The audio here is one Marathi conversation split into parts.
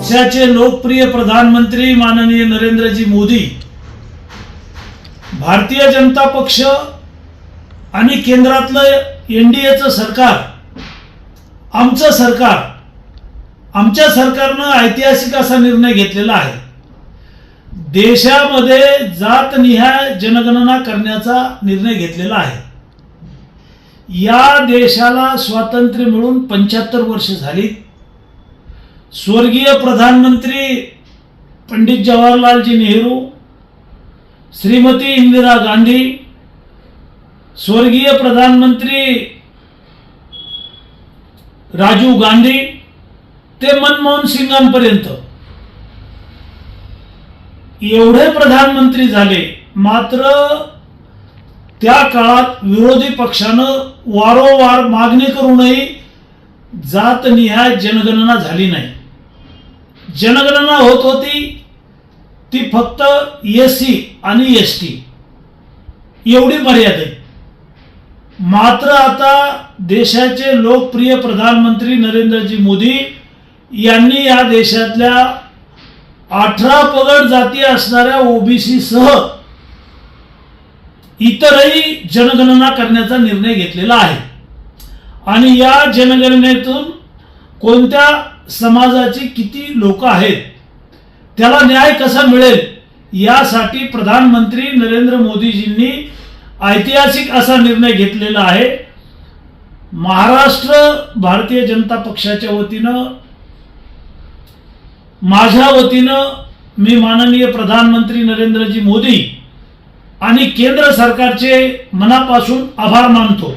देशाचे लोकप्रिय प्रधानमंत्री माननीय नरेंद्रजी मोदी भारतीय जनता पक्ष आणि केंद्रातलं एन डी एचं सरकार आमचं सरकार आमच्या सरकारनं ऐतिहासिक असा निर्णय घेतलेला आहे. देशामध्ये जातनिहाय जनगणना करण्याचा निर्णय घेतलेला आहे. या देशाला स्वातंत्र्य मिळून पंच्याहत्तर वर्ष झाली. स्वर्गीय प्रधानमंत्री पंडित जवाहरलालजी नेहरू श्रीमती इंदिरा गांधी स्वर्गीय प्रधानमंत्री राजीव गांधी ते मनमोहन सिंगांपर्यंत. एवढे प्रधानमंत्री झाले मात्र त्या काळात विरोधी पक्षानं वारंवार मागणी करूनही जातनिहाय जनगणना झाली नाही. जनगणना होत होती ती फक्त एस सी आणि एस टी. एवढी मर्यादा आहे. मात्र आता देशाचे लोकप्रिय प्रधानमंत्री नरेंद्रजी मोदी यांनी या देशातल्या अठरा पगड जाती असणाऱ्या ओबीसी सह इतरही जनगणना करण्याचा निर्णय घेतलेला आहे. आणि या जनगणनेतून कोणत्या समाजाची किती लोक आहेत त्याला न्याय कसा मिळेल यासाठी प्रधानमंत्री नरेंद्र मोदीजींनी ऐतिहासिक असा निर्णय घेतलेला आहे. महाराष्ट्र भारतीय जनता पक्षाच्या वतीनं माझ्या वतीनं मी माननीय प्रधानमंत्री नरेंद्रजी मोदी आणि केंद्र सरकारचे मनापासून आभार मानतो.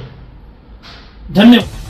धन्यवाद.